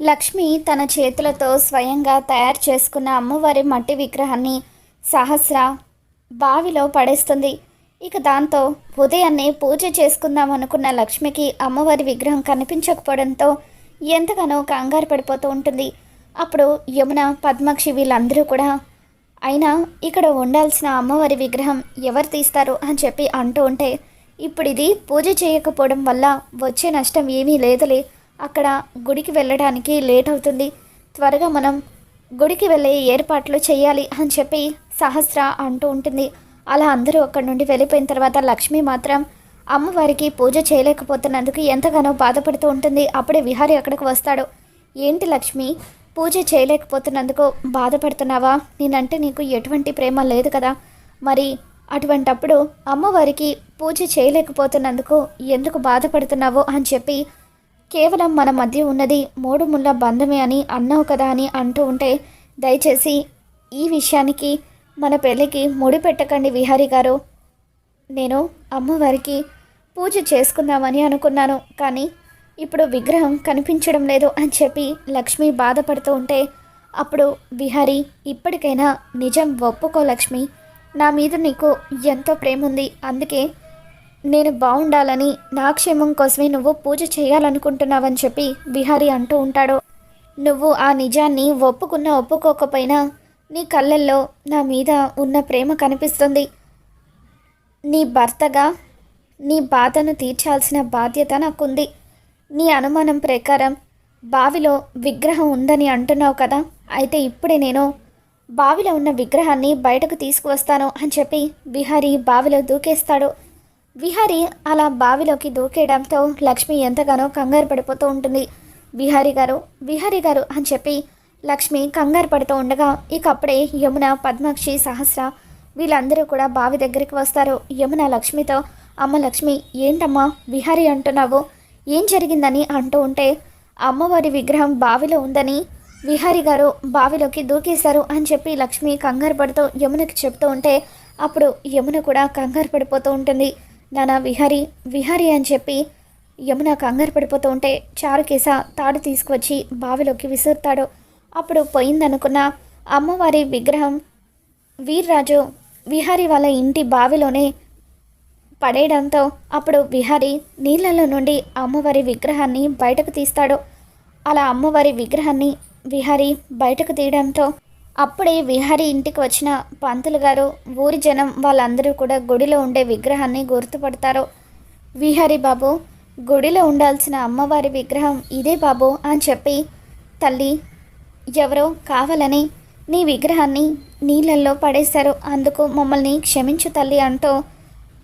లక్ష్మి తన చేతులతో స్వయంగా తయారు చేసుకున్న అమ్మవారి మట్టి విగ్రహాన్ని సహస్ర బావిలో పడేస్తుంది. ఇక దాంతో ఉదయాన్నే పూజ చేసుకుందాం అనుకున్న లక్ష్మికి అమ్మవారి విగ్రహం కనిపించకపోవడంతో ఎంతగానో కంగారు పడిపోతూ ఉంటుంది. అప్పుడు యమున పద్మాక్షి వీళ్ళందరూ కూడా అయినా ఇక్కడ ఉండాల్సిన అమ్మవారి విగ్రహం ఎవరు తీస్తారు? అని చెప్పి అంటూ ఉంటే ఇప్పుడు ఇది పూజ చేయకపోవడం వల్ల వచ్చే నష్టం ఏమీ లేదులే. అక్కడ గుడికి వెళ్ళడానికి లేట్ అవుతుంది. త్వరగా మనం గుడికి వెళ్ళే ఏర్పాట్లు చేయాలి అని చెప్పి సహస్ర అంటూ ఉంటుంది. అలా అందరూ అక్కడి నుండి వెళ్ళిపోయిన తర్వాత లక్ష్మి మాత్రం అమ్మవారికి పూజ చేయలేకపోతున్నందుకు ఎంతగానో బాధపడుతూ ఉంటుంది. అప్పుడే విహారి అక్కడికి వస్తాడు. ఏంటి లక్ష్మి పూజ చేయలేకపోతున్నందుకు బాధపడుతున్నావా? నేనంటే నీకు ఎటువంటి ప్రేమ లేదు కదా. మరి అటువంటప్పుడు అమ్మవారికి పూజ చేయలేకపోతున్నందుకు ఎందుకు బాధపడుతున్నావో అని చెప్పి కేవలం మన మధ్య ఉన్నది మూడు ముళ్ళ బంధమే అని అన్నావు కదా అని అంటూ ఉంటే దయచేసి ఈ విషయానికి మన పెళ్ళికి ముడి పెట్టకండి విహారీ గారు. నేను అమ్మవారికి పూజ చేసుకుందామని అనుకున్నాను కానీ ఇప్పుడు విగ్రహం కనిపించడం లేదు అని చెప్పి లక్ష్మి బాధపడుతూ ఉంటే అప్పుడు విహారీ ఇప్పటికైనా నిజం ఒప్పుకో లక్ష్మి. నా మీద నీకు ఎంతో ప్రేమ ఉంది అందుకే నేను బాగుండాలని నా క్షేమం కోసమే నువ్వు పూజ చేయాలనుకుంటున్నావని చెప్పి బిహారీ అంటూ ఉంటాడు. నువ్వు ఆ నిజాన్ని ఒప్పుకున్నా ఒప్పుకోకపోయినా నీ కళ్ళల్లో నా మీద ఉన్న ప్రేమ కనిపిస్తుంది. నీ భర్తగా నీ బాధను తీర్చాల్సిన బాధ్యత నాకుంది. నీ అనుమానం ప్రకారం బావిలో విగ్రహం ఉందని అంటున్నావు కదా అయితే ఇప్పుడే నేను బావిలో ఉన్న విగ్రహాన్ని బయటకు తీసుకువస్తాను అని చెప్పి బిహారీ బావిలో దూకేస్తాడు. విహారీ అలా బావిలోకి దూకేయడంతో లక్ష్మి ఎంతగానో కంగారు పడిపోతూ ఉంటుంది. విహారీ గారు విహారీ గారు అని చెప్పి లక్ష్మి కంగారు పడుతూ ఉండగా ఇక అప్పుడే యమున పద్మాక్షి సహస్ర వీళ్ళందరూ కూడా బావి దగ్గరికి వస్తారు. యమున లక్ష్మితో అమ్మ లక్ష్మి ఏంటమ్మా విహారీ అంటున్నావు? ఏం జరిగిందని అంటూ ఉంటే అమ్మవారి విగ్రహం బావిలో ఉందని విహారి గారు బావిలోకి దూకేశారు అని చెప్పి లక్ష్మి కంగారు పడుతూ యమునకి చెప్తూ ఉంటే అప్పుడు యమున కూడా కంగారు పడిపోతూ ఉంటుంది. నానా విహారి విహారి అని చెప్పి యమున కంగారు పడిపోతూ ఉంటే చారుకేస తాడు తీసుకువచ్చి బావిలోకి విసురుతాడు. అప్పుడు పోయిందనుకున్న అమ్మవారి విగ్రహం వీర్రాజు విహారి వాళ్ళ ఇంటి బావిలోనే పడేయడంతో అప్పుడు విహారి నీళ్ళలో నుండి అమ్మవారి విగ్రహాన్ని బయటకు తీస్తాడు. అలా అమ్మవారి విగ్రహాన్ని విహారి బయటకు తీయడంతో అప్పుడే విహారి ఇంటికి వచ్చిన పంతులు గారు ఊరి జనం వాళ్ళందరూ కూడా గుడిలో ఉండే విగ్రహాన్ని గుర్తుపడతారు. విహారి బాబు గుడిలో ఉండాల్సిన అమ్మవారి విగ్రహం ఇదే బాబు అని చెప్పి తల్లి ఎవరో కావాలని నీ విగ్రహాన్ని నీళ్ళల్లో పడేశారు అందుకు మమ్మల్ని క్షమించు తల్లి అంటూ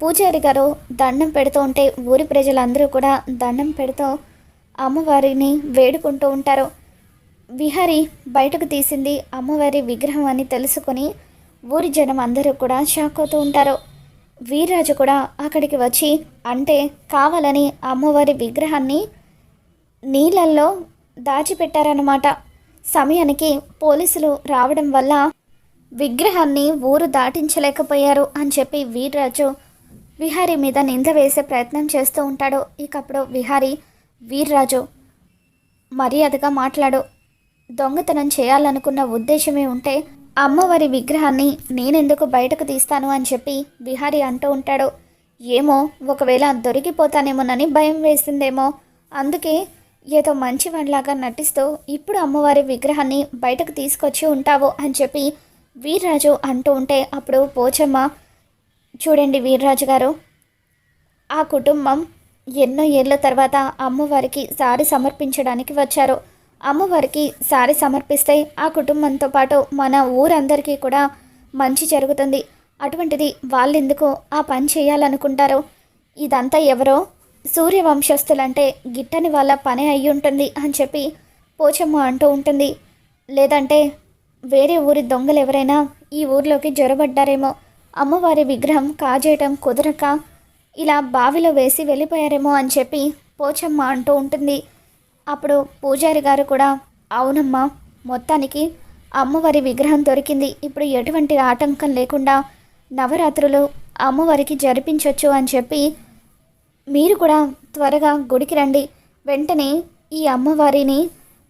పూజారి గారు దండం పెడుతూ ఉంటే ఊరి ప్రజలందరూ కూడా దండం పెడుతూ అమ్మవారిని వేడుకుంటూ ఉంటారు. విహారి బయటకు తీసింది అమ్మవారి విగ్రహం అని తెలుసుకొని ఊరి జనం అందరూ కూడా షాక్ అవుతూ ఉంటారు. వీర్రాజు కూడా అక్కడికి వచ్చి అంటే కావాలని అమ్మవారి విగ్రహాన్ని నీళ్ళల్లో దాచిపెట్టారన్నమాట. సమయానికి పోలీసులు రావడం వల్ల విగ్రహాన్ని ఊరు దాటించలేకపోయారు అని చెప్పి వీర్రాజు విహారీ మీద నింద వేసే ప్రయత్నం చేస్తూ ఉంటాడు. ఇకప్పుడు విహారీ వీర్రాజు మర్యాదగా మాట్లాడు దొంగతనం చేయాలనుకున్న ఉద్దేశమే ఉంటే అమ్మవారి విగ్రహాన్ని నేనెందుకు బయటకు తీస్తాను అని చెప్పి విహారి అంటూ ఉంటాడు. ఏమో ఒకవేళ దొరికిపోతానేమోనని భయం వేసిందేమో. అందుకే ఏదో మంచివాడిలాగా నటిస్తూ ఇప్పుడు అమ్మవారి విగ్రహాన్ని బయటకు తీసుకొచ్చి ఉంటావు అని చెప్పి వీర్రాజు అంటూ ఉంటే అప్పుడు పోచమ్మ చూడండి వీర్రాజు గారు ఆ కుటుంబం ఎన్నో ఏళ్ళ తర్వాత అమ్మవారికి సారి సమర్పించడానికి వచ్చారు. అమ్మవారికి సారి సమర్పిస్తే ఆ కుటుంబంతో పాటు మన ఊరందరికీ కూడా మంచి జరుగుతుంది. అటువంటిది వాళ్ళెందుకు ఆ పని చేయాలనుకుంటారు? ఇదంతా ఎవరో? సూర్యవంశస్థులంటే గిట్టని వాళ్ళ పని అయి ఉంటుంది అని చెప్పి పోచమ్మ అంటూ ఉంటుంది. లేదంటే వేరే ఊరి దొంగలు ఎవరైనా ఈ ఊర్లోకి జొరబడ్డారేమో? అమ్మవారి విగ్రహం కాజేయటం కుదరక ఇలా బావిలో వేసి వెళ్ళిపోయారేమో అని చెప్పి పోచమ్మ అంటూ ఉంటుంది. అప్పుడు పూజారి గారు కూడా అవునమ్మా మొత్తానికి అమ్మవారి విగ్రహం దొరికింది. ఇప్పుడు ఎటువంటి ఆటంకం లేకుండా నవరాత్రులు అమ్మవారికి జరిపించవచ్చు అని చెప్పి మీరు కూడా త్వరగా గుడికి రండి. వెంటనే ఈ అమ్మవారిని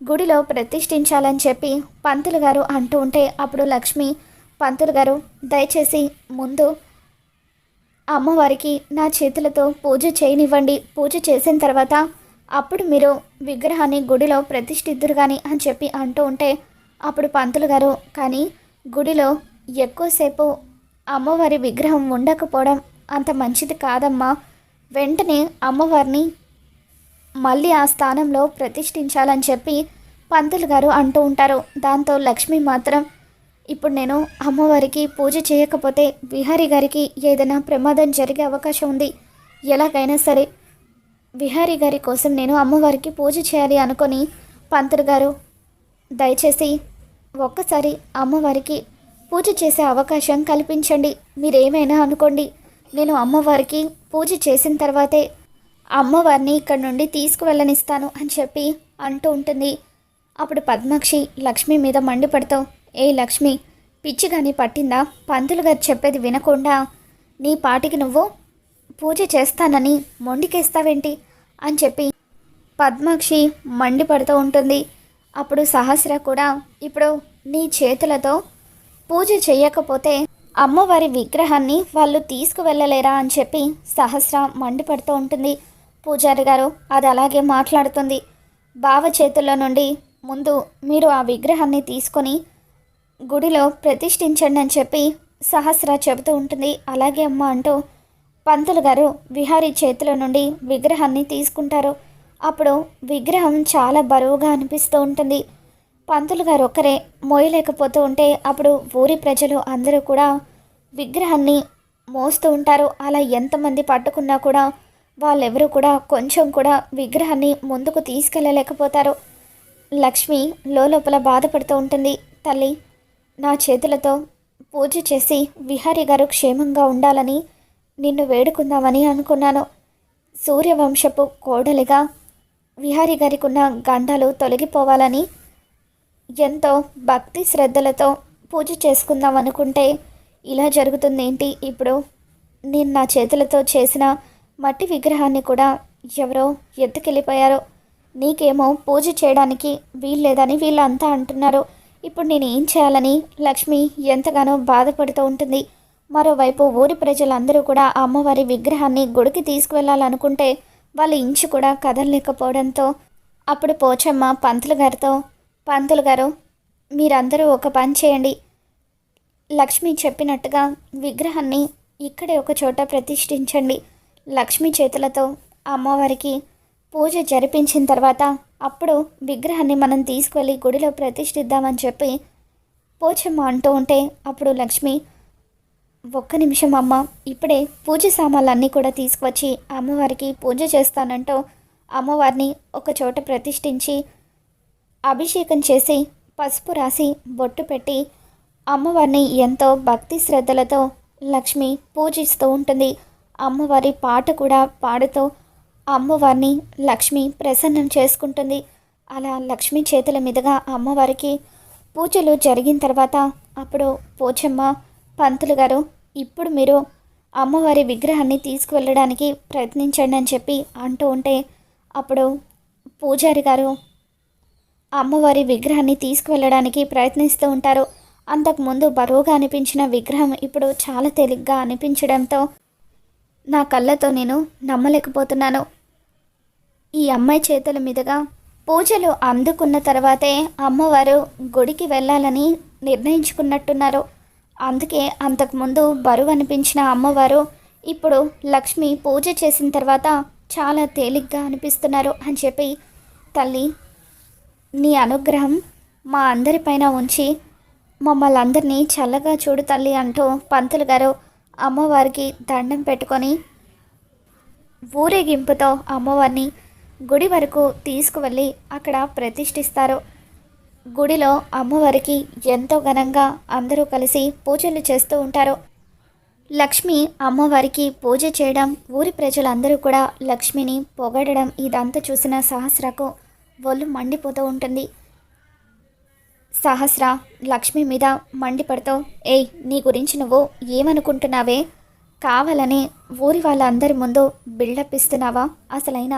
గుడిలో ప్రతిష్ఠించాలని చెప్పి పంతులు గారు అంటూ ఉంటే అప్పుడు లక్ష్మి పంతులు గారు దయచేసి ముందు అమ్మవారికి నా చేతులతో పూజ చేయనివ్వండి. పూజ చేసిన తర్వాత అప్పుడు మీరు విగ్రహాన్ని గుడిలో ప్రతిష్ఠిద్దురు కానీ అని చెప్పి అంటూ ఉంటే అప్పుడు పంతులు గారు కానీ గుడిలో ఎక్కువసేపు అమ్మవారి విగ్రహం ఉండకపోవడం అంత మంచిది కాదమ్మా. వెంటనే అమ్మవారిని మళ్ళీ ఆ స్థానంలో ప్రతిష్ఠించాలని చెప్పి పంతులు గారు అంటూ ఉంటారు. దాంతో లక్ష్మి మాత్రం ఇప్పుడు నేను అమ్మవారికి పూజ చేయకపోతే విహారీ గారికి ఏదైనా ప్రమాదం జరిగే అవకాశం ఉంది. ఎలాగైనా సరే విహారీ గారి కోసం నేను అమ్మవారికి పూజ చేయాలి అనుకొని పంతులు గారు దయచేసి ఒక్కసారి అమ్మవారికి పూజ చేసే అవకాశం కల్పించండి. మీరేమైనా అనుకోండి నేను అమ్మవారికి పూజ చేసిన తర్వాతే అమ్మవారిని ఇక్కడ నుండి తీసుకువెళ్ళనిస్తాను అని చెప్పి అంటూ ఉంటుంది. అప్పుడు పద్మాక్షి లక్ష్మి మీద మండిపడతావు. ఏ లక్ష్మి పిచ్చి కానీ పట్టిందా? పంతులు గారు చెప్పేది వినకుండా నీ పాటికి నువ్వు పూజ చేస్తానని మొండికేస్తావేంటి? అని చెప్పి పద్మాక్షి మండిపడుతూ ఉంటుంది. అప్పుడు సహస్ర కూడా ఇప్పుడు నీ చేతులతో పూజ చేయకపోతే అమ్మవారి విగ్రహాన్ని వాళ్ళు తీసుకువెళ్ళలేరా అని చెప్పి సహస్ర మండిపడుతూ ఉంటుంది. పూజారి గారు అది అలాగే మాట్లాడుతుంది. బావ చేతుల్లో నుండి ముందు మీరు ఆ విగ్రహాన్ని తీసుకొని గుడిలో ప్రతిష్ఠించండి అని చెప్పి సహస్ర చెబుతూ ఉంటుంది. అలాగే అమ్మ అంటూ పంతులు గారు విహారీ చేతిలో నుండి విగ్రహాన్ని తీసుకుంటారు. అప్పుడు విగ్రహం చాలా బరువుగా అనిపిస్తూ ఉంటుంది. పంతులు గారు ఒక్కరే మోయలేకపోతూ ఉంటే అప్పుడు ఊరి ప్రజలు అందరూ కూడా విగ్రహాన్ని మోస్తూ ఉంటారు. అలా ఎంతమంది పట్టుకున్నా కూడా వాళ్ళెవరూ కూడా కొంచెం కూడా విగ్రహాన్ని ముందుకు తీసుకెళ్ళలేకపోతారు లక్ష్మి లోపల బాధపడుతూ ఉంటుంది. తల్లి నా చేతులతో పూజ చేసి విహారీ గారు క్షేమంగా ఉండాలని నిన్ను వేడుకుందామని అనుకున్నాను. సూర్యవంశపు కోడలిగా విహారీ గారికి ఉన్న గండాలు తొలగిపోవాలని ఎంతో భక్తి శ్రద్ధలతో పూజ చేసుకుందాం అనుకుంటే ఇలా జరుగుతుంది ఏంటి ఇప్పుడు నేను నా చేతులతో చేసిన మట్టి విగ్రహాన్ని కూడా ఎవరో ఎత్తుకెళ్ళిపోయారు. నీకేమో పూజ చేయడానికి వీల్లేదని వీళ్ళంతా అంటున్నారు. ఇప్పుడు నేను ఏం చేయాలని లక్ష్మి ఎంతగానో బాధపడుతూ ఉంటుంది. మరోవైపు ఊరి ప్రజలందరూ కూడా అమ్మవారి విగ్రహాన్ని గుడికి తీసుకువెళ్ళాలనుకుంటే వాళ్ళ ఇంచు కూడా కదలలేకపోవడంతో అప్పుడు పోచమ్మ పంతులు గారితో పంతులు గారు మీరందరూ ఒక పని చేయండి. లక్ష్మి చెప్పినట్టుగా విగ్రహాన్ని ఇక్కడే ఒక చోట ప్రతిష్ఠించండి లక్ష్మి చేతులతో అమ్మవారికి పూజ జరిపించిన తర్వాత అప్పుడు విగ్రహాన్ని మనం తీసుకువెళ్ళి గుడిలో ప్రతిష్ఠిద్దామని చెప్పి పోచమ్మ అంటూ ఉంటే అప్పుడు లక్ష్మి ఒక్క నిమిషం అమ్మ. ఇప్పుడే పూజ సామాన్లన్నీ కూడా తీసుకువచ్చి అమ్మవారికి పూజ చేస్తానంటూ అమ్మవారిని ఒక చోట ప్రతిష్ఠించి అభిషేకం చేసి పసుపు రాసి బొట్టు పెట్టి అమ్మవారిని ఎంతో భక్తి శ్రద్ధలతో లక్ష్మి పూజిస్తూ ఉంటుంది. అమ్మవారి పాట కూడా పాడుతూ అమ్మవారిని లక్ష్మి ప్రసన్నం చేసుకుంటుంది. అలా లక్ష్మి చేతుల మీదుగా అమ్మవారికి పూజలు జరిగిన తర్వాత అప్పుడు పోచమ్మ పంతులు గారు ఇప్పుడు మీరు అమ్మవారి విగ్రహాన్ని తీసుకువెళ్ళడానికి ప్రయత్నించండి అని చెప్పి అంటూ ఉంటే అప్పుడు పూజారి గారు అమ్మవారి విగ్రహాన్ని తీసుకువెళ్ళడానికి ప్రయత్నిస్తూ ఉంటారు. అంతకుముందు బరువుగా అనిపించిన విగ్రహం ఇప్పుడు చాలా తేలిగ్గా అనిపించడంతో నా కళ్ళతో నేను నమ్మలేకపోతున్నాను. ఈ అమ్మాయి చేతుల మీదుగా పూజలు అందుకున్న తర్వాతే అమ్మవారు గుడికి వెళ్ళాలని నిర్ణయించుకున్నట్టున్నారు. అందుకే అంతకుముందు బరువు అనిపించిన అమ్మవారు ఇప్పుడు లక్ష్మి పూజ చేసిన తర్వాత చాలా తేలిగ్గా అనిపిస్తున్నారు అని చెప్పి తల్లి నీ అనుగ్రహం మా అందరిపైన ఉంచి మమ్మల్ని అందరినీ చల్లగా చూడు తల్లి అంటూ పంతులు గారు అమ్మవారికి దండం పెట్టుకొని ఊరేగింపుతో అమ్మవారిని గుడి వరకు తీసుకువెళ్ళి అక్కడ ప్రతిష్ఠిస్తారు. గుడిలో అమ్మవారికి ఎంతో ఘనంగా అందరూ కలిసి పూజలు చేస్తూ ఉంటారు. లక్ష్మి అమ్మవారికి పూజ చేయడం ఊరి ప్రజలందరూ కూడా లక్ష్మిని పొగడడం ఇదంతా చూసిన సహస్రకు ఒళ్ళు మండిపోతూ ఉంటుంది. సహస్ర లక్ష్మి మీద మండిపడుతూ ఏయ్ నీ గురించి నువ్వు ఏమనుకుంటున్నావే? కావాలని ఊరి వాళ్ళందరి ముందు బిల్డప్ ఇస్తున్నావా? అసలైన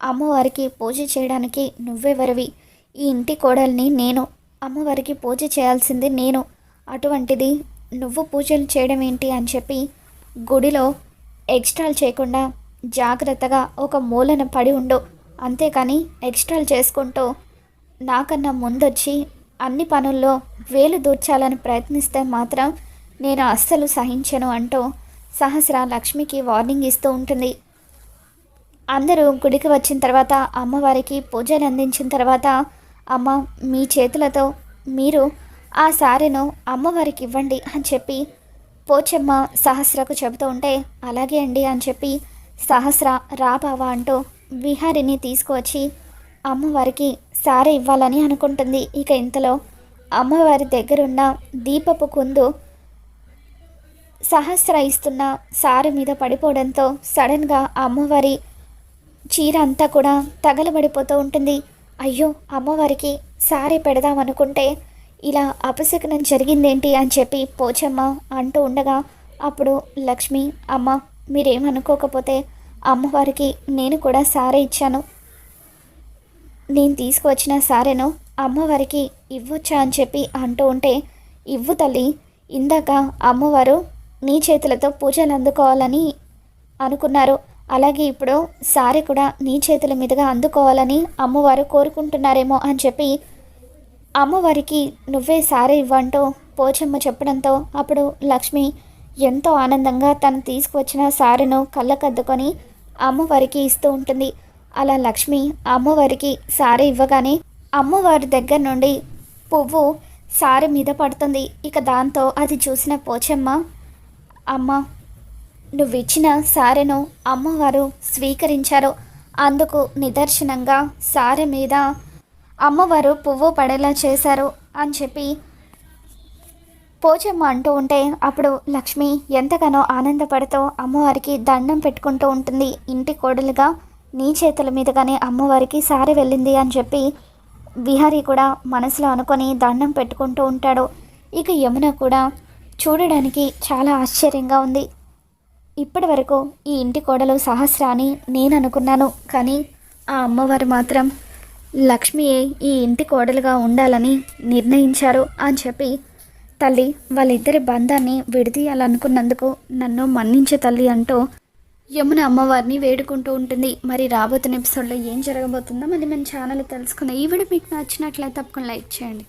అమ్మవారికి పూజ చేయడానికి నువ్వెవరివి? ఈ ఇంటి కోడల్ని నేను అమ్మవారికి పూజ చేయాల్సింది నేను. అటువంటిది నువ్వు పూజలు చేయడం ఏంటి అని చెప్పి గుడిలో ఎక్స్ట్రాలు చేయకుండా జాగ్రత్తగా ఒక మూలన పడి ఉండు. అంతేకాని ఎక్స్ట్రాలు చేసుకుంటూ నాకన్నా ముందొచ్చి అన్ని పనుల్లో వేలు దూర్చాలని ప్రయత్నిస్తే మాత్రం నేను అస్సలు సహించను అంటూ సహస్ర లక్ష్మికి వార్నింగ్ ఇస్తూ ఉంటుంది. అందరూ గుడికి వచ్చిన తర్వాత అమ్మవారికి పూజలు అందించిన తర్వాత అమ్మ మీ చేతులతో మీరు ఆ సారెను అమ్మవారికి ఇవ్వండి అని చెప్పి పోచమ్మ సహస్రకు చెబుతూ ఉంటే అలాగే అండి అని చెప్పి సహస్ర రాబావా అంటూ విహారిని తీసుకువచ్చి అమ్మవారికి సారె ఇవ్వాలని అనుకుంటుంది. ఇక ఇంతలో అమ్మవారి దగ్గరున్న దీపపు కుందు సహస్ర ఇస్తున్న సారు మీద పడిపోవడంతో సడన్గా అమ్మవారి చీర అంతా కూడా తగలబడిపోతూ ఉంటుంది. అయ్యో అమ్మవారికి సారీ పెడదామనుకుంటే ఇలా అపశకనం జరిగిందేంటి అని చెప్పి పోచమ్మ అంటూ ఉండగా అప్పుడు లక్ష్మి అమ్మ మీరేమనుకోకపోతే అమ్మవారికి నేను కూడా సారే ఇచ్చాను. నేను తీసుకువచ్చిన సారెను అమ్మవారికి ఇవ్వచ్చా అని చెప్పి అంటూ ఉంటే ఇవ్వు తల్లి ఇందాక అమ్మవారు నీ చేతులతో పూజలు అందుకోవాలని అనుకున్నారు. అలాగే ఇప్పుడు సారీ కూడా నీ చేతుల మీదుగా అందుకోవాలని అమ్మవారు కోరుకుంటున్నారేమో అని చెప్పి అమ్మవారికి నువ్వే సారీ ఇవ్వంటూ పోచమ్మ చెప్పడంతో అప్పుడు లక్ష్మి ఎంతో ఆనందంగా తను తీసుకువచ్చిన సారీను కళ్ళకద్దుకొని అమ్మవారికి ఇస్తూ ఉంటుంది. అలా లక్ష్మి అమ్మవారికి సారీ ఇవ్వగానే అమ్మవారి దగ్గర నుండి పువ్వు సారీ మీద పడుతుంది. ఇక దాంతో అది చూసిన పోచమ్మ అమ్మ నువ్విచ్చిన సారెను అమ్మవారు స్వీకరించారు. అందుకు నిదర్శనంగా సారె మీద అమ్మవారు పువ్వు పడేలా చేశారు అని చెప్పి పోచమ్మ అంటూ ఉంటే అప్పుడు లక్ష్మి ఎంతగానో ఆనందపడుతూ అమ్మవారికి దండం పెట్టుకుంటూ ఉంటుంది. ఇంటి కోడలుగా నీ చేతుల మీదుగానే అమ్మవారికి సారి వెళ్ళింది అని చెప్పి విహారీ కూడా మనసులో అనుకొని దండం పెట్టుకుంటూ ఉంటాడు. ఇక యమున కూడా చూడడానికి చాలా ఆశ్చర్యంగా ఉంది. ఇప్పటి వరకు ఈ ఇంటి కోడలు సహస్ర అని నేను అనుకున్నాను కానీ ఆ అమ్మవారు మాత్రం లక్ష్మియే ఈ ఇంటి కోడలుగా ఉండాలని నిర్ణయించారు అని చెప్పి తల్లి వాళ్ళిద్దరి బంధాన్ని విడదీయాలనుకున్నందుకు నన్ను మన్నించే తల్లి అంటూ యమున అమ్మవారిని వేడుకుంటూ ఉంటుంది. మరి రాబోతున్న ఎపిసోడ్లో ఏం జరగబోతుందో మరి మన ఛానల్ తెలుసుకున్న ఈ వీడియో మీకు నచ్చినట్లయితే తప్పకుండా లైక్ చేయండి.